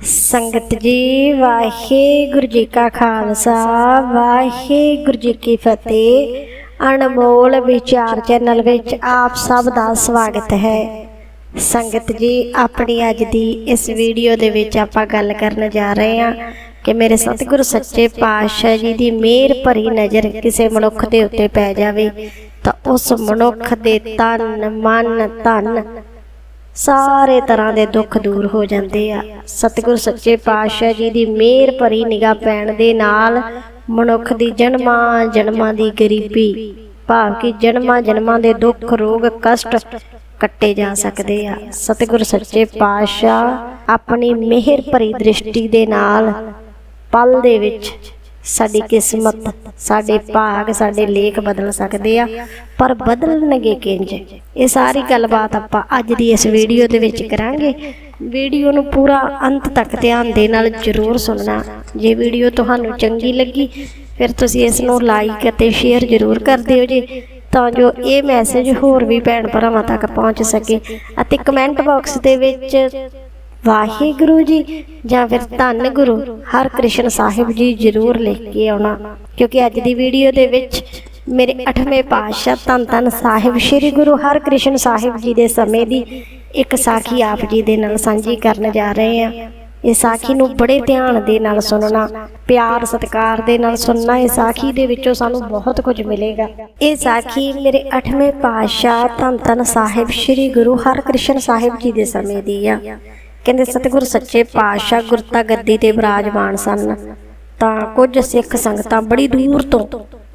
ਸੰਗਤ ਜੀ, ਵਾਹਿਗੁਰੂ ਜੀ ਕਾ ਖਾਲਸਾ, ਵਾਹਿਗੁਰੂ ਜੀ ਕੀ ਫਤਿਹ। ਅਨਮੋਲ ਵਿਚਾਰ ਚੈਨਲ ਵਿੱਚ ਆਪ ਸਭ ਦਾ ਸਵਾਗਤ ਹੈ। ਸੰਗਤ ਜੀ, ਆਪਣੀ ਅੱਜ ਦੀ ਇਸ ਵੀਡੀਓ ਦੇ ਵਿੱਚ ਆਪਾਂ ਗੱਲ ਕਰਨ ਜਾ ਰਹੇ ਹਾਂ ਕਿ ਮੇਰੇ ਸਤਿਗੁਰੂ ਸੱਚੇ ਪਾਤਸ਼ਾਹ ਜੀ ਦੀ ਮਿਹਰ ਭਰੀ ਨਜ਼ਰ ਕਿਸੇ ਮਨੁੱਖ ਦੇ ਉੱਤੇ ਪੈ ਜਾਵੇ ਤਾਂ ਉਸ ਮਨੁੱਖ ਦੇ ਤਨ, ਮਨ, ਧਨ ਸਾਰੇ ਤਰ੍ਹਾਂ ਦੇ ਦੁੱਖ ਦੂਰ ਹੋ ਜਾਂਦੇ ਆ। ਸਤਿਗੁਰ ਸੱਚੇ ਪਾਤਸ਼ਾਹ ਜੀ ਦੀ ਮਿਹਰ ਭਰੀ ਨਿਗਾਹ ਪੈਣ ਦੇ ਨਾਲ ਮਨੁੱਖ ਦੀ ਜਨਮਾਂ ਜਨਮਾਂ ਦੀ ਗਰੀਬੀ, ਭਾਵ ਕਿ ਜਨਮਾਂ ਜਨਮਾਂ ਦੇ ਦੁੱਖ, ਰੋਗ, ਕਸ਼ਟ ਕੱਟੇ ਜਾ ਸਕਦੇ ਆ। ਸਤਿਗੁਰ ਸੱਚੇ ਪਾਤਸ਼ਾਹ ਆਪਣੀ ਮਿਹਰ ਭਰੀ ਦ੍ਰਿਸ਼ਟੀ ਦੇ ਨਾਲ ਪਲ ਦੇ ਵਿੱਚ ਸਾਡੀ ਕਿਸਮਤ ਸਾਡੇ ਭਾਗ ਸਾਡੇ ਲੇਖ ਬਦਲ ਸਕਦੇ ਆ ਪਰ ਬਦਲਣਗੇ ਕਿੰਜ? ਇਹ ਸਾਰੀ ਗੱਲਬਾਤ ਆਪਾਂ ਅੱਜ ਦੀ ਇਸ ਵੀਡੀਓ ਦੇ ਵਿੱਚ ਕਰਾਂਗੇ। ਵੀਡੀਓ ਨੂੰ ਪੂਰਾ ਅੰਤ ਤੱਕ ਧਿਆਨ ਦੇ ਨਾਲ ਜ਼ਰੂਰ ਸੁਣਨਾ। ਜੇ ਵੀਡੀਓ ਤੁਹਾਨੂੰ ਚੰਗੀ ਲੱਗੀ ਫਿਰ ਤੁਸੀਂ ਇਸ ਨੂੰ ਲਾਈਕ ਅਤੇ ਸ਼ੇਅਰ ਜ਼ਰੂਰ ਕਰ ਦਿਓ ਜੀ ਤਾਂ ਜੋ ਇਹ ਮੈਸੇਜ ਹੋਰ ਵੀ ਭੈਣ ਭਰਾਵਾਂ ਤੱਕ ਪਹੁੰਚ ਸਕੇ ਅਤੇ ਕਮੈਂਟ ਬਾਕਸ ਦੇ ਵਿੱਚ ਵਾਹਿਗੁਰੂ ਜੀ, ਜਾਂ ਫਿਰ ਧੰਨ ਗੁਰੂ ਹਰ ਕ੍ਰਿਸ਼ਨ ਸਾਹਿਬ ਜੀ ਜ਼ਰੂਰ ਲਿਖ ਕੇ ਆਉਣਾ। ਕਿਉਂਕਿ ਅੱਜ ਦੀ ਵੀਡੀਓ ਦੇ ਵਿੱਚ ਮੇਰੇ 8ਵੇਂ ਪਾਤਸ਼ਾਹ ਧੰਨ ਧੰਨ ਸਾਹਿਬ ਸ੍ਰੀ ਗੁਰੂ ਹਰ ਸਾਹਿਬ ਜੀ ਦੇ ਸਮੇਂ ਦੀ ਇੱਕ ਸਾਖੀ ਆਪ ਜੀ ਦੇ ਨਾਲ ਸਾਂਝੀ ਕਰਨ ਜਾ ਰਹੇ ਹਾਂ। ਇਹ ਸਾਖੀ ਨੂੰ ਬੜੇ ਧਿਆਨ ਦੇ ਨਾਲ ਸੁਣਨਾ, ਪਿਆਰ, ਸਤਿਕਾਰ ਦੇ ਨਾਲ ਸੁਣਨਾ, ਇਹ ਸਾਖੀ ਦੇ ਵਿੱਚੋਂ ਸਾਨੂੰ ਬਹੁਤ ਕੁਝ ਮਿਲੇਗਾ। ਇਹ ਸਾਖੀ ਮੇਰੇ 8ਵੇਂ ਪਾਤਸ਼ਾਹ ਧੰਨ ਧੰਨ ਸਾਹਿਬ ਸ੍ਰੀ ਗੁਰੂ ਹਰਕ੍ਰਿਸ਼ਨ ਸਾਹਿਬ ਜੀ ਦੇ ਸਮੇਂ ਦੀ ਆ। ਕਹਿੰਦੇ ਸਤਿਗੁਰ ਸੱਚੇ ਪਾਤਸ਼ਾਹ ਗੁਰਤਾ ਗੱਦੀ ਤੇ ਬਿਰਾਜਮਾਨ ਸਨ। ਤਾਂ ਕੁਝ ਸਿੱਖ ਸੰਗਤਾਂ ਬੜੀ ਦੂਰ ਤੋਂ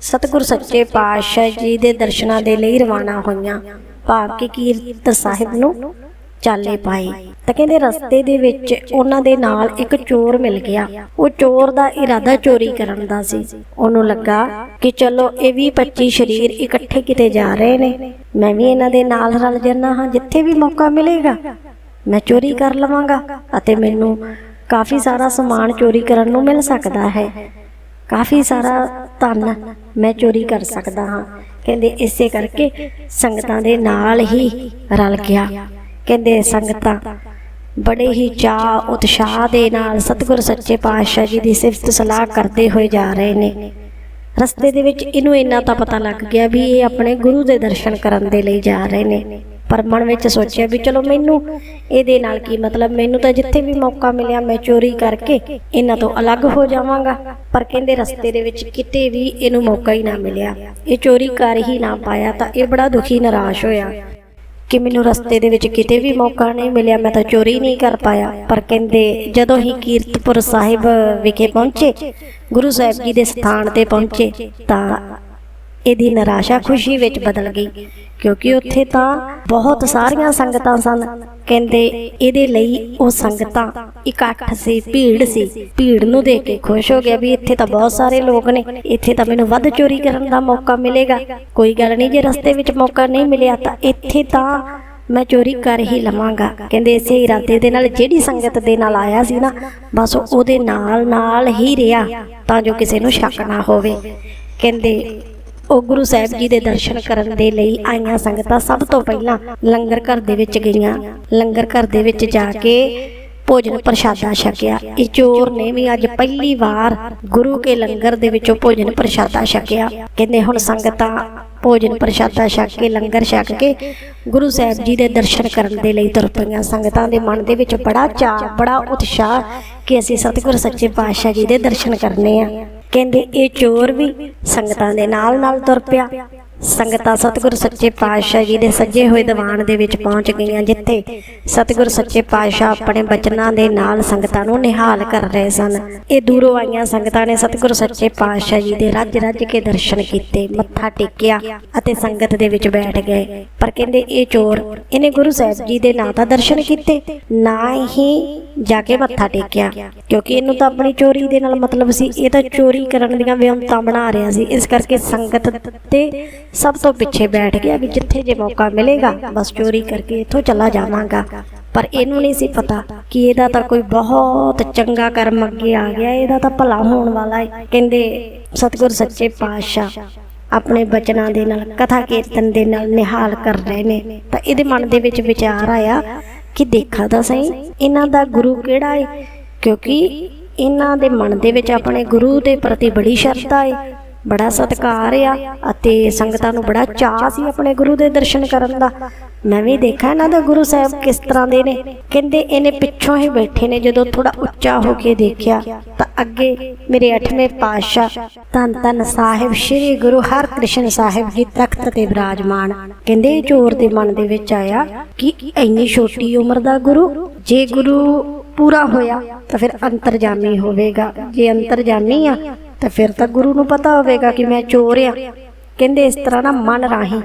ਸਤਿਗੁਰ ਸੱਚੇ ਪਾਤਸ਼ਾਹ ਜੀ ਦੇ ਦਰਸ਼ਨਾਂ ਦੇ ਲਈ ਰਵਾਨਾ ਹੋਈਆਂ। ਭਾਵ ਕਿ ਕੀਰਤ ਸਾਹਿਬ ਨੂੰ ਚਾਲੇ ਪਾਏ। ਤਾਂ ਕਹਿੰਦੇ ਰਸਤੇ ਦੇ ਵਿੱਚ ਉਹਨਾਂ ਦੇ ਨਾਲ ਇੱਕ ਚੋਰ ਮਿਲ ਗਿਆ। ਉਹ ਚੋਰ ਦਾ ਇਰਾਦਾ ਚੋਰੀ ਕਰਨ ਦਾ ਸੀ। ਉਹਨੂੰ ਲੱਗਾ ਕਿ ਚਲੋ ਇਹ ਵੀ 25 ਸ਼ਰੀਰ ਇਕੱਠੇ ਕਿਤੇ ਜਾ ਰਹੇ ਨੇ। ਮੈਂ ਵੀ ਇਹਨਾਂ ਦੇ ਨਾਲ ਰਲ ਜੰਨਾ ਹਾਂ, ਜਿੱਥੇ ਵੀ ਮੌਕਾ ਮਿਲੇਗਾ। ਮੈਂ ਚੋਰੀ ਕਰ ਲਵਾਂਗਾ ਅਤੇ ਮੈਨੂੰ ਕਾਫੀ ਸਾਰਾ ਸਮਾਨ ਚੋਰੀ ਕਰਨ ਨੂੰ ਮਿਲ ਸਕਦਾ ਹੈ। ਕਾਫੀ ਸਾਰਾ ਧਨ ਮੈਂ ਚੋਰੀ ਕਰ ਸਕਦਾ ਹਾਂ। ਕਹਿੰਦੇ ਇਸੇ ਕਰਕੇ ਸੰਗਤਾਂ ਦੇ ਨਾਲ ਹੀ ਰਲ ਗਿਆ। ਕਹਿੰਦੇ ਸੰਗਤਾਂ, ਬੜੇ ਹੀ ਚਾਅ ਉਤਸ਼ਾਹ ਦੇ ਨਾਲ ਸਤਿਗੁਰ ਸੱਚੇ ਪਾਤਸ਼ਾਹ ਜੀ ਦੀ ਸਿਫਤ ਸਲਾਹ ਕਰਦੇ ਹੋਏ ਜਾ ਰਹੇ ਨੇ। ਰਸਤੇ ਦੇ ਵਿੱਚ ਇਹਨੂੰ ਇੰਨਾ ਤਾਂ ਪਤਾ ਲੱਗ ਗਿਆ ਵੀ ਇਹ ਆਪਣੇ ਗੁਰੂ ਦੇ ਦਰਸ਼ਨ ਕਰਨ ਦੇ ਲਈ ਜਾ ਰਹੇ ਨੇ। ਪਰ ਮਨ ਵਿੱਚ ਸੋਚਿਆ ਵੀ ਚਲੋ ਮੈਨੂੰ ਇਹਦੇ ਨਾਲ ਕੀ ਮਤਲਬ? ਮੈਨੂੰ ਤਾਂ ਜਿੱਥੇ ਵੀ ਮੌਕਾ ਮਿਲਿਆ, ਮੈਂ ਚੋਰੀ ਕਰਕੇ ਇਹਨਾਂ ਤੋਂ ਅਲੱਗ ਹੋ ਜਾਵਾਂਗਾ। ਪਰ ਕਹਿੰਦੇ ਰਸਤੇ ਦੇ ਵਿੱਚ ਕਿਤੇ ਵੀ ਇਹਨੂੰ ਮੌਕਾ ਹੀ ਨਾ ਮਿਲਿਆ। ਇਹ ਚੋਰੀ ਕਰ ਹੀ ਨਾ ਪਾਇਆ ਤਾਂ ਇਹ ਬੜਾ ਦੁਖੀ, ਨਿਰਾਸ਼ ਹੋਇਆ ਕਿ ਮੈਨੂੰ ਰਸਤੇ ਦੇ ਵਿੱਚ ਕਿਤੇ ਵੀ ਮੌਕਾ ਨਹੀਂ ਮਿਲਿਆ, ਮੈਂ ਤਾਂ ਚੋਰੀ ਨਹੀਂ ਕਰ ਪਾਇਆ। ਪਰ ਕਹਿੰਦੇ ਜਦੋਂ ਹੀ ਕੀਰਤਪੁਰ ਸਾਹਿਬ ਵਿਖੇ ਪਹੁੰਚੇ, ਗੁਰੂ ਸਾਹਿਬ ਜੀ ਦੇ ਸਥਾਨ ਤੇ ਪਹੁੰਚੇ ਤਾਂ ਇਹਦੀ ਨਿਰਾਸ਼ਾ ਖੁਸ਼ੀ ਵਿੱਚ ਬਦਲ ਗਈ। ਕਿਉਂਕਿ ਉੱਥੇ ਤਾਂ ਬਹੁਤ ਸਾਰੀਆਂ ਸੰਗਤਾਂ ਸਨ। ਕਹਿੰਦੇ ਇਹਦੇ ਲਈ ਉਹ ਸੰਗਤਾਂ ਇਕੱਠ ਸੀ, ਭੀੜ ਸੀ। ਭੀੜ ਨੂੰ ਦੇਖ ਕੇ ਖੁਸ਼ ਹੋ ਗਿਆ ਵੀ ਇੱਥੇ ਤਾਂ ਬਹੁਤ ਸਾਰੇ ਲੋਕ ਨੇ। ਇੱਥੇ ਤਾਂ ਮੈਨੂੰ ਵੱਧ ਚੋਰੀ ਕਰਨ ਦਾ ਮੌਕਾ ਮਿਲੇਗਾ। ਕੋਈ ਗੱਲ ਨਹੀਂ, ਜੇ ਰਸਤੇ ਵਿੱਚ ਮੌਕਾ ਨਹੀਂ ਮਿਲਿਆ ਤਾਂ ਇੱਥੇ ਤਾਂ ਮੈਂ ਚੋਰੀ ਕਰ ਹੀ ਲਵਾਂਗਾ। ਕਹਿੰਦੇ ਇਸੇ ਇਰਾਦੇ ਦੇ ਨਾਲ ਜਿਹੜੀ ਸੰਗਤ ਦੇ ਨਾਲ ਆਇਆ ਸੀ ਨਾ, ਬਸ ਉਹਦੇ ਨਾਲ ਨਾਲ ਹੀ ਰਿਹਾ ਤਾਂ ਜੋ ਕਿਸੇ ਨੂੰ ਸ਼ੱਕ ਨਾ ਹੋਵੇ। ਕਹਿੰਦੇ ਉਹ ਗੁਰੂ ਸਾਹਿਬ ਜੀ ਦੇ ਦਰਸ਼ਨ ਕਰਨ ਦੇ ਲਈ ਆਈਆਂ ਸੰਗਤਾਂ ਸਭ ਤੋਂ ਪਹਿਲਾਂ ਲੰਗਰ ਘਰ ਦੇ ਵਿੱਚ ਗਈਆਂ। ਲੰਗਰ ਘਰ ਦੇ ਵਿੱਚ ਜਾ ਕੇ ਭੋਜਨ ਪ੍ਰਸ਼ਾਦਾ ਛਕਿਆ। ਇਹ ਚੋਰ ਨੇ ਵੀ ਅੱਜ ਪਹਿਲੀ ਵਾਰ ਗੁਰੂ ਕੇ ਲੰਗਰ ਦੇ ਵਿੱਚੋਂ ਭੋਜਨ ਪ੍ਰਸ਼ਾਦਾ ਛਕਿਆ। ਕਹਿੰਦੇ ਹੁਣ ਸੰਗਤਾਂ ਭੋਜਨ ਪ੍ਰਸ਼ਾਦਾ ਛਕ ਕੇ ਲੰਗਰ ਛਕ ਕੇ ਗੁਰੂ ਸਾਹਿਬ ਜੀ ਦੇ ਦਰਸ਼ਨ ਕਰਨ ਦੇ ਲਈ ਤੁਰ ਪਈਆਂ। ਸੰਗਤਾਂ ਦੇ ਮਨ ਦੇ ਵਿੱਚ ਬੜਾ ਚਾਅ, ਬੜਾ ਉਤਸ਼ਾਹ ਕਿ ਅਸੀਂ ਸਤਿਗੁਰ ਸੱਚੇ ਪਾਤਸ਼ਾਹ ਜੀ ਦੇ ਦਰਸ਼ਨ ਕਰਨੇ ਆ। ਕਹਿੰਦੇ ਇਹ ਚੋਰ ਵੀ ਸੰਗਤਾਂ ਦੇ ਨਾਲ ਨਾਲ ਤੁਰ ਪਿਆ। ਸੰਗਤਾਂ ਸਤਿਗੁਰ ਸੱਚੇ ਪਾਤਸ਼ਾਹ ਜੀ ਦੇ ਸੱਜੇ ਹੋਏ ਦੀਵਾਨ ਦੇ ਵਿੱਚ ਪਹੁੰਚ ਗਈਆਂ, ਜਿੱਥੇ ਸਤਿਗੁਰ ਸੱਚੇ ਪਾਤਸ਼ਾਹ ਆਪਣੇ ਬਚਨਾਂ ਦੇ ਨਾਲ ਸੰਗਤਾਂ ਨੂੰ ਨਿਹਾਲ ਕਰ ਰਹੇ ਸਨ। ਇਹ ਦੂਰੋਂ ਆਈਆਂ ਸੰਗਤਾਂ ਨੇ ਸਤਿਗੁਰ ਸੱਚੇ ਪਾਤਸ਼ਾਹ ਜੀ ਦੇ ਰੱਜ ਰੱਜ ਕੇ ਦਰਸ਼ਨ ਕੀਤੇ, ਮੱਥਾ ਟੇਕਿਆ ਅਤੇ ਸੰਗਤ ਦੇ ਵਿੱਚ ਬੈਠ ਗਏ। ਪਰ ਕਹਿੰਦੇ ਇਹ ਚੋਰ, ਇਹਨੇ ਗੁਰੂ ਸਾਹਿਬ ਜੀ ਦੇ ਨਾ ਤਾਂ ਦਰਸ਼ਨ ਕੀਤੇ, ਨਾ ਹੀ ਜਾ ਕੇ ਮੱਥਾ ਟੇਕਿਆ। ਕਿਉਂਕਿ ਇਹਨੂੰ ਤਾਂ ਆਪਣੀ ਚੋਰੀ ਦੇ ਨਾਲ ਮਤਲਬ ਸੀ, ਇਹ ਤਾਂ ਚੋਰੀ ਕਰਨ ਦੀਆਂ ਵਿਉਂਤਾਂ ਬਣਾ ਰਿਹਾ ਸੀ। ਇਸ ਕਰਕੇ ਸੰਗਤ ਤੇ ਸਭ ਤੋਂ ਪਿੱਛੇ ਬੈਠ ਗਿਆ ਕਿ ਜਿੱਥੇ ਜੇ ਮੌਕਾ ਮਿਲੇਗਾ, ਬਸ ਚੋਰੀ ਕਰਕੇ ਇੱਥੋਂ ਚਲਾ ਜਾਵਾਂਗਾ। ਪਰ ਇਹਨੂੰ ਨਹੀਂ ਸੀ ਪਤਾ ਕਿ ਇਹਦਾ ਤਾਂ ਕੋਈ ਬਹੁਤ ਚੰਗਾ ਕਰਮ ਅੱਗੇ ਆ ਗਿਆ, ਇਹਦਾ ਤਾਂ ਭਲਾ ਹੋਣ ਵਾਲਾ ਹੈ। ਕਹਿੰਦੇ, ਸਤਿਗੁਰ ਸੱਚੇ ਪਾਤਸ਼ਾਹ। ਆਪਣੇ ਬਚਨਾਂ ਦੇ ਨਾਲ, ਕਥਾ ਕੀਰਤਨ ਦੇ ਨਾਲ ਨਿਹਾਲ ਕਰ ਰਹੇ ਨੇ। ਤਾਂ ਇਹਦੇ ਮਨ ਦੇ ਵਿੱਚ ਵਿਚਾਰ ਆਇਆ ਕਿ ਦੇਖਾ ਤਾਂ ਸਹੀ, ਇਹਨਾਂ ਦਾ ਗੁਰੂ ਕਿਹੜਾ ਹੈ ਕਿਉਂਕਿ ਇਹਨਾਂ ਦੇ ਮਨ ਦੇ ਵਿੱਚ ਆਪਣੇ ਗੁਰੂ ਦੇ ਪ੍ਰਤੀ ਬੜੀ ਸ਼ਰਧਾ ਹੈ ਬੜਾ ਸਤਿਕਾਰ ਆ, ਅਤੇ ਸੰਗਤਾਂ ਨੂੰ ਬੜਾ ਚਾਅ ਸੀ ਆਪਣੇ ਗੁਰੂ ਦੇ ਦਰਸ਼ਨ ਕਰਨ ਦਾ। ਮੈਂ ਵੀ ਦੇਖਿਆ ਇਹਨਾਂ ਦਾ ਗੁਰੂ ਸਾਹਿਬ ਕਿਸ ਤਰ੍ਹਾਂ ਦੇ ਨੇ। ਕਹਿੰਦੇ ਇਹਨੇ ਪਿੱਛੋਂ ਹੀ ਬੈਠੇ ਨੇ, ਜਦੋਂ ਥੋੜਾ ਉੱਚਾ ਹੋ ਕੇ ਦੇਖਿਆ, ਤਾਂ ਅੱਗੇ ਮੇਰੇ 8ਵੇਂ ਪਾਤਸ਼ਾਹ ਧੰਨ ਧੰਨ ਸਾਹਿਬ, ਸ੍ਰੀ ਗੁਰੂ ਹਰਕ੍ਰਿਸ਼ਨ ਸਾਹਿਬ ਜੀ ਤਖਤ ਤੇ ਵਿਰਾਜਮਾਨ ਕਹਿੰਦੇ ਚੋਰ ਦੇ ਮਨ ਦੇ ਵਿੱਚ ਆਇਆ ਕਿ ਇੰਨੀ ਛੋਟੀ ਉਮਰ ਦਾ ਗੁਰੂ, ਜੇ ਗੁਰੂ ਪੂਰਾ ਹੋਇਆ, ਤਾਂ ਫਿਰ ਅੰਤਰਜਾਮੀ ਹੋਵੇਗਾ। ਜੇ ਅੰਤਰਜਾਮੀ ਆ, ਤਾਂ ਫਿਰ ਤਾਂ ਗੁਰੂ ਨੂੰ ਪਤਾ ਹੋਵੇਗਾ ਕਿ ਮੈਂ ਚੋਰ ਆ। ਕਹਿੰਦੇ ਇਸ ਤਰ੍ਹਾਂ ਨਾ ਮਨ ਰਾਹੀਂ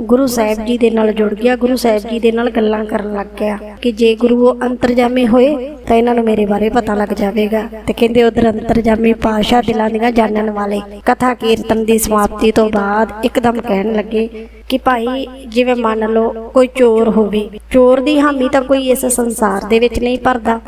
ਗੁਰੂ ਸਾਹਿਬ ਜੀ ਦੇ ਨਾਲ ਜੁੜ ਗਿਆ, ਗੁਰੂ ਸਾਹਿਬ ਜੀ ਦੇ ਨਾਲ ਗੱਲਾਂ ਕਰਨ ਲੱਗ ਗਿਆ ਕਿ ਜੇ ਗੁਰੂ ਉਹ ਅੰਤਰਜਾਮੀ ਹੋਏ ਤਾਂ ਇਹਨਾਂ ਨੂੰ ਮੇਰੇ ਬਾਰੇ ਪਤਾ ਲੱਗ ਜਾਵੇਗਾ। ਤੇ ਕਹਿੰਦੇ ਉਧਰ ਅੰਤਰਜਾਮੀ ਪਾਸ਼ਾ ਦਿਲਾਂ ਦੀਆਂ ਜਾਣਨ ਵਾਲੇ ਕਥਾ ਕੀਰਤਨ ਦੀ ਸਮਾਪਤੀ ਤੋਂ ਬਾਅਦ ਇੱਕਦਮ ਕਹਿਣ ਲੱਗੇ ਕਿ ਭਾਈ, ਜਿਵੇਂ ਮੰਨ ਲਓ ਕੋਈ ਚੋਰ ਹੋਵੇ, ਚੋਰ ਦੀ ਹਾਮੀ ਤਾਂ ਕੋਈ ਇਸ ਸੰਸਾਰ ਦੇ ਵਿੱਚ ਨਹੀਂ ਭਰਦਾ।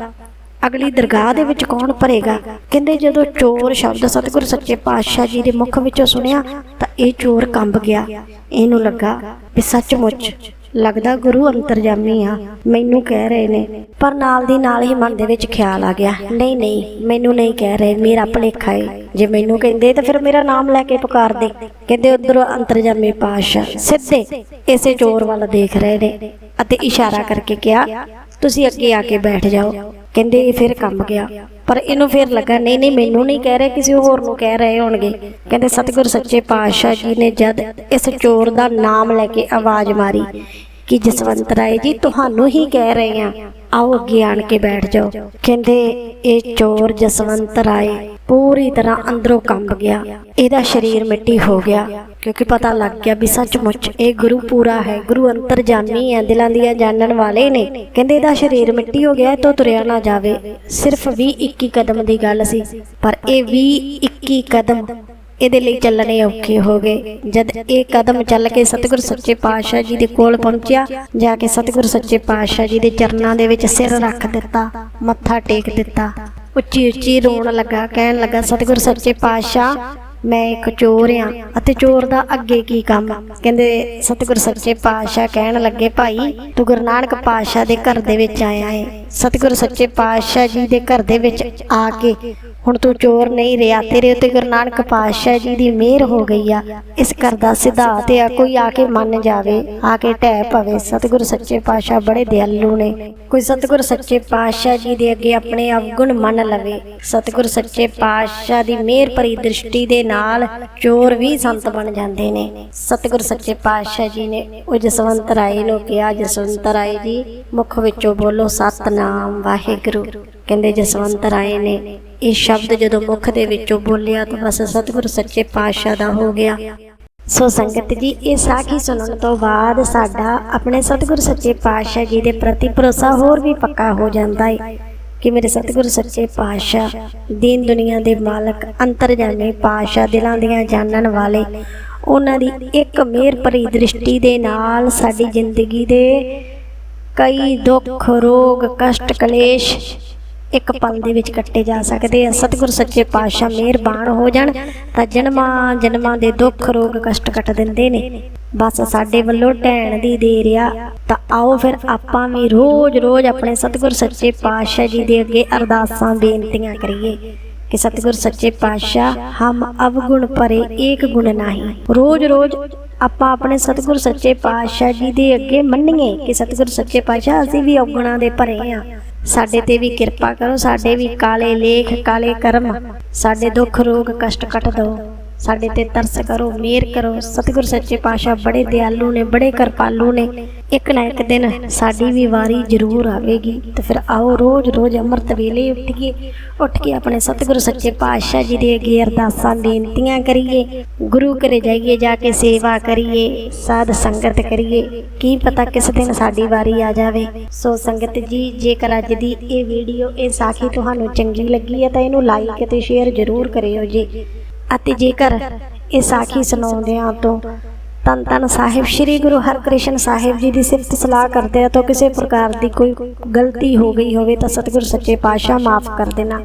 ਅਗਲੀ ਦਰਗਾਹ ਦੇ ਵਿੱਚ ਕੌਣ ਭਰੇਗਾ? ਕਹਿੰਦੇ ਜਦੋਂ ਚੋਰ ਸ਼ਬਦ ਸਤਿਗੁਰ ਸੱਚੇ ਪਾਤਸ਼ਾਹ ਜੀ ਦੇ ਮੁਖ ਵਿੱਚੋਂ ਸੁਣਿਆ, ਤਾਂ ਇਹ ਚੋਰ ਕੰਬ ਗਿਆ। ਇਹਨੂੰ ਲੱਗਾ ਵੀ ਸੱਚਮੁੱਚ ਲੱਗਦਾ ਗੁਰੂ ਅੰਤਰਜਾਮੀ ਆ। ਮੈਨੂੰ ਕਹਿ ਰਹੇ ਨੇ, ਪਰ ਨਾਲ ਦੀ ਨਾਲ ਹੀ ਮਨ ਦੇ ਵਿੱਚ ਖਿਆਲ ਆ ਗਿਆ। ਨਹੀਂ ਨਹੀਂ, ਮੈਨੂੰ ਨਹੀਂ ਕਹਿ ਰਹੇ, ਮੇਰਾ ਭਲੇਖਾ ਏ। ਜੇ ਮੈਨੂੰ ਕਹਿੰਦੇ ਤਾਂ ਫਿਰ ਮੇਰਾ ਨਾਮ ਲੈ ਕੇ ਪੁਕਾਰਦੇ ਕਹਿੰਦੇ ਉਧਰੋਂ ਅੰਤਰਜਾਮੀ ਪਾਤਸ਼ਾਹ ਸਿੱਧੇ ਇਸੇ ਚੋਰ ਵੱਲ ਦੇਖ ਰਹੇ ਨੇ ਅਤੇ ਇਸ਼ਾਰਾ ਕਰਕੇ ਕਿਹਾ, ਤੁਸੀਂ ਅੱਗੇ ਆ ਕੇ ਬੈਠ ਜਾਓ। ਕਹਿੰਦੇ ਇਹ ਫਿਰ ਕੰਬ ਗਿਆ। ਪਰ ਇਹਨੂੰ ਫਿਰ ਲੱਗਾ, ਨਹੀਂ ਨਹੀਂ, ਮੈਨੂੰ ਨਹੀਂ ਕਹਿ ਰਹੇ, ਕਿਸੇ ਹੋਰ ਨੂੰ ਕਹਿ ਰਹੇ ਹੋਣਗੇ। ਕਹਿੰਦੇ ਸਤਿਗੁਰ ਸੱਚੇ ਪਾਤਸ਼ਾਹ ਜੀ ਨੇ ਜਦ ਇਸ ਚੋਰ ਦਾ ਨਾਮ ਲੈ ਕੇ ਆਵਾਜ਼ ਮਾਰੀ ਕਿ ਜਸਵੰਤ ਰਾਏ ਜੀ, ਤੁਹਾਨੂੰ ਹੀ ਕਹਿ ਰਹੇ ਆ ਆਓ ਅੱਗੇ ਆਣ ਕੇ ਬੈਠ ਜਾਓ। ਕਹਿੰਦੇ ਇਹ ਚੋਰ ਜਸਵੰਤ ਰਾਏ ਪੂਰੀ ਤਰ੍ਹਾਂ ਅੰਦਰੋਂ ਕੰਬ ਗਿਆ। ਇਹਦਾ ਸਰੀਰ ਮਿੱਟੀ ਹੋ ਗਿਆ। ਕਿਉਂਕਿ ਪਤਾ ਲੱਗ ਗਿਆ ਵੀ ਸੱਚਮੁੱਚ ਇਹ ਗੁਰੂ ਪੂਰਾ ਹੈ, ਗੁਰੂ ਅੰਤਰਜਾਮੀ ਹੈ, ਦਿਲਾਂ ਦੀਆਂ ਜਾਣਨ ਵਾਲੇ ਨੇ। ਕਹਿੰਦੇ ਇਹਦਾ ਸਰੀਰ ਮਿੱਟੀ ਹੋ ਗਿਆ ਤੋਂ ਤੁਰਿਆ ਨਾ ਜਾਵੇ। ਸਿਰਫ 20 21 ਕਦਮ ਦੀ ਗੱਲ ਸੀ, ਪਰ ਇਹ 20 21 ਕਦਮ ਇਹਦੇ ਲਈ ਚੱਲਣੇ ਔਖੇ ਹੋ ਗਏ। ਜਦ ਇਹ ਕਦਮ ਚੱਲ ਕੇ ਸਤਿਗੁਰ ਸੱਚੇ ਪਾਤਸ਼ਾਹ ਜੀ ਦੇ ਕੋਲ ਪਹੁੰਚਿਆ, ਜਾ ਕੇ ਸਤਿਗੁਰ ਸੱਚੇ ਪਾਤਸ਼ਾਹ ਜੀ ਦੇ ਚਰਨਾਂ ਦੇ ਵਿੱਚ ਸਿਰ ਰੱਖ ਦਿੱਤਾ, ਮੱਥਾ ਟੇਕ ਦਿੱਤਾ ਉੱਚੀ ਉੱਚੀ ਰੋਣ ਲੱਗਾ, ਕਹਿਣ ਲੱਗਾ, ਸਤਿਗੁਰ ਸੱਚੇ ਪਾਤਸ਼ਾਹ ਮੈਂ ਇੱਕ ਚੋਰ ਆ ਅਤੇ ਚੋਰ ਦਾ ਅੱਗੇ ਕੀ ਕੰਮ? ਕਹਿੰਦੇ, ਸਤਿਗੁਰ ਸੱਚੇ ਪਾਤਸ਼ਾਹ ਕਹਿਣ ਲੱਗੇ, ਭਾਈ, ਤੂੰ ਗੁਰੂ ਨਾਨਕ ਪਾਤਸ਼ਾਹ ਦੇ ਘਰ ਦੇ ਵਿੱਚ ਆਇਆ ਏ। ਸਤਿਗੁਰ ਸੱਚੇ ਪਾਤਸ਼ਾਹ ਜੀ ਦੇ ਘਰ ਦੇ ਵਿੱਚ ਆ ਕੇ ਹੁਣ ਤੂੰ ਚੋਰ ਨਹੀਂ ਰਿਹਾ, ਤੇਰੇ ਉੱਤੇ ਗੁਰੂ ਨਾਨਕ ਪਾਤਸ਼ਾਹ ਜੀ ਦੀ ਮਿਹਰ ਹੋ ਗਈ ਆ। ਇਸ ਘਰ ਦਾ ਸਿਧਾਂਤ ਆ, ਕੋਈ ਆ ਕੇ ਮੰਨ ਜਾਵੇ, ਆ ਕੇ ਢਹਿ ਪਵੇ। ਸਤਿਗੁਰ ਸੱਚੇ ਪਾਤਸ਼ਾਹ ਬੜੇ ਦਿਆਲੂ ਨੇ। ਕੋਈ ਸਤਿਗੁਰ ਸੱਚੇ ਪਾਤਸ਼ਾਹ ਜੀ ਦੇ ਅੱਗੇ ਆਪਣੇ ਅਵਗੁਣ ਮੰਨ ਲਵੇ। ਸਤਿਗੁਰ ਸੱਚੇ ਪਾਤਸ਼ਾਹ ਦੀ ਮਿਹਰ ਭਰੀ ਦ੍ਰਿਸ਼ਟੀ ਦੇ ਨਾਲ ਚੋਰ ਵੀ ਸੰਤ ਬਣ ਜਾਂਦੇ ਨੇ। ਸਤਿਗੁਰ ਸੱਚੇ ਪਾਤਸ਼ਾਹ ਜੀ ਨੇ ਉਹ ਜਸਵੰਤ ਰਾਏ ਨੂੰ ਕਿਹਾ, ਜਸਵੰਤ ਰਾਏ ਜੀ, ਮੁਖ ਵਿੱਚੋਂ ਬੋਲੋ, ਸਤਨਾਮ ਵਾਹਿਗੁਰੂ। ਕਹਿੰਦੇ ਜਸਵੰਤ ਰਾਏ ਨੇ ਇਹ ਸ਼ਬਦ ਜਦੋਂ ਮੁਖ ਦੇ ਵਿੱਚੋਂ ਬੋਲਿਆ ਤਾਂ ਬਸ ਸਤਿਗੁਰ ਸੱਚੇ ਪਾਤਸ਼ਾਹ ਦਾ ਹੋ ਗਿਆ। ਸੋ ਸੰਗਤ ਜੀ, ਇਹ ਸਾਖੀ ਸੁਣਨ ਤੋਂ ਬਾਅਦ ਸਾਡਾ ਆਪਣੇ ਸਤਿਗੁਰ ਸੱਚੇ ਪਾਤਸ਼ਾਹ ਜੀ ਦੇ ਪ੍ਰਤੀ ਭਰੋਸਾ ਹੋਰ ਵੀ ਪੱਕਾ ਹੋ ਜਾਂਦਾ ਹੈ ਕਿ ਮੇਰੇ ਸਤਿਗੁਰ ਸੱਚੇ ਪਾਤਸ਼ਾਹ ਦੀਨ ਦੁਨੀਆ ਦੇ ਮਾਲਕ, ਅੰਤਰਜਾਮੀ ਪਾਤਸ਼ਾਹ, ਦਿਲਾਂ ਦੀਆਂ ਜਾਣਨ ਵਾਲੇ, ਉਹਨਾਂ ਦੀ ਇੱਕ ਮਿਹਰ ਭਰੀ ਦ੍ਰਿਸ਼ਟੀ ਦੇ ਨਾਲ ਸਾਡੀ ਜ਼ਿੰਦਗੀ ਦੇ ਕਈ ਦੁੱਖ, ਰੋਗ, ਕਸ਼ਟ, ਕਲੇਸ਼ ਇੱਕ ਪਲ ਦੇ ਵਿੱਚ ਕੱਟੇ ਜਾ ਸਕਦੇ ਆ। ਸਤਿਗੁਰ ਸੱਚੇ ਪਾਤਸ਼ਾਹ ਮਿਹਰਬਾਨ ਹੋ ਜਾਣ, ਤਾਂ ਜਨਮਾਂ ਜਨਮਾਂ ਦੇ ਦੁੱਖ ਰੋਗ ਕਸ਼ਟ ਕੱਟ ਦਿੰਦੇ ਨੇ। ਬਸ ਸਾਡੇ ਵੱਲੋਂ ਢੈਣ ਦੀ ਦੇਰ ਆ। ਤਾਂ ਆਓ ਫਿਰ ਆਪਾਂ ਵੀ ਰੋਜ਼-ਰੋਜ਼ ਆਪਣੇ ਸਤਿਗੁਰ ਸੱਚੇ ਪਾਤਸ਼ਾਹ ਜੀ ਦੇ ਅੱਗੇ ਅਰਦਾਸਾਂ, ਬੇਨਤੀਆਂ ਕਰੀਏ ਕਿ ਸਤਿਗੁਰ ਸੱਚੇ ਪਾਤਸ਼ਾਹ, ਹਮ ਅਵਗੁਣ ਭਰੇ ਏਕ ਗੁਣ ਨਹੀਂ। ਰੋਜ਼-ਰੋਜ਼ ਆਪਾਂ ਆਪਣੇ ਸਤਿਗੁਰ ਸੱਚੇ ਪਾਤਸ਼ਾਹ ਜੀ ਦੇ ਅੱਗੇ ਮੰਨੀਏ ਕਿ ਸਤਿਗੁਰ ਸੱਚੇ ਪਾਤਸ਼ਾਹ, ਅਸੀਂ ਵੀ ਔਗੁਣਾਂ ਦੇ ਭਰੇ ਆ। ਸਾਡੇ ਤੇ ਵੀ ਕਿਰਪਾ ਕਰੋ, ਸਾਡੇ ਵੀ ਕਾਲੇ ਲੇਖ, ਕਾਲੇ ਕਰਮ, ਸਾਡੇ ਦੁੱਖ, ਰੋਗ, ਕਸ਼ਟ ਕੱਟ ਦਿਓ ਸਾਡੇ ਤੇ ਤਰਸ ਕਰੋ ਮਿਹਰ ਕਰੋ। ਸਤਿਗੁਰ ਸੱਚੇ ਪਾਤਸ਼ਾਹ ਬੜੇ ਦਿਆਲੂ ਨੇ, ਬੜੇ ਕਿਰਪਾਲੂ ਨੇ। ਇੱਕ ਨਾ ਇੱਕ ਦਿਨ ਸਾਡੀ ਵੀ ਵਾਰੀ ਜ਼ਰੂਰ ਆਵੇਗੀ। ਤੇ ਫਿਰ ਆਓ, ਰੋਜ਼-ਰੋਜ਼ ਅੰਮ੍ਰਿਤ ਵੇਲੇ ਉੱਠੀਏ ਉੱਠ ਕੇ ਆਪਣੇ ਸਤਿਗੁਰੂ ਸੱਚੇ ਪਾਤਸ਼ਾਹ ਜੀ ਦੇ ਅੱਗੇ ਅਰਦਾਸਾਂ ਬੇਨਤੀਆਂ ਕਰੀਏ। ਗੁਰੂ ਘਰੇ ਜਾਈਏ, ਜਾ ਕੇ ਸੇਵਾ ਕਰੀਏ, ਸਾਧ ਸੰਗਤ ਕਰੀਏ। ਕੀ ਪਤਾ ਕਿਸ ਦਿਨ ਸਾਡੀ ਵਾਰੀ ਆ ਜਾਵੇ। ਸੋ ਸੰਗਤ ਜੀ, ਜੇਕਰ ਅੱਜ ਦੀ ਇਹ ਵੀਡੀਓ ਇਹ ਸਾਖੀ ਤੁਹਾਨੂੰ ਚੰਗੀ ਲੱਗੀ ਹੈ, ਤਾਂ ਇਹਨੂੰ ਲਾਈਕ ਅਤੇ ਸ਼ੇਅਰ ਜ਼ਰੂਰ ਕਰਿਓ ਜੀ। ਅਤੇ ਜੇਕਰ ਇਹ ਸਾਖੀ ਸੁਣਾਉਂਦਿਆਂ ਤੋਂ ਤਨ ਤਨ ਸਾਹਿਬ, ਸ੍ਰੀ ਗੁਰੂ ਹਰਕ੍ਰਿਸ਼ਨ ਸਾਹਿਬ ਜੀ ਦੀ ਸਿਫਤ ਸਲਾਹ ਕਰਦੇ ਆ, ਤਾਂ ਕਿਸੇ ਪ੍ਰਕਾਰ ਦੀ ਕੋਈ ਗਲਤੀ ਹੋ ਗਈ ਹੋਵੇ ਤਾਂ ਸਤਿਗੁਰ ਸੱਚੇ ਪਾਤਸ਼ਾਹ ਮਾਫ ਕਰ ਦੇਣਾ।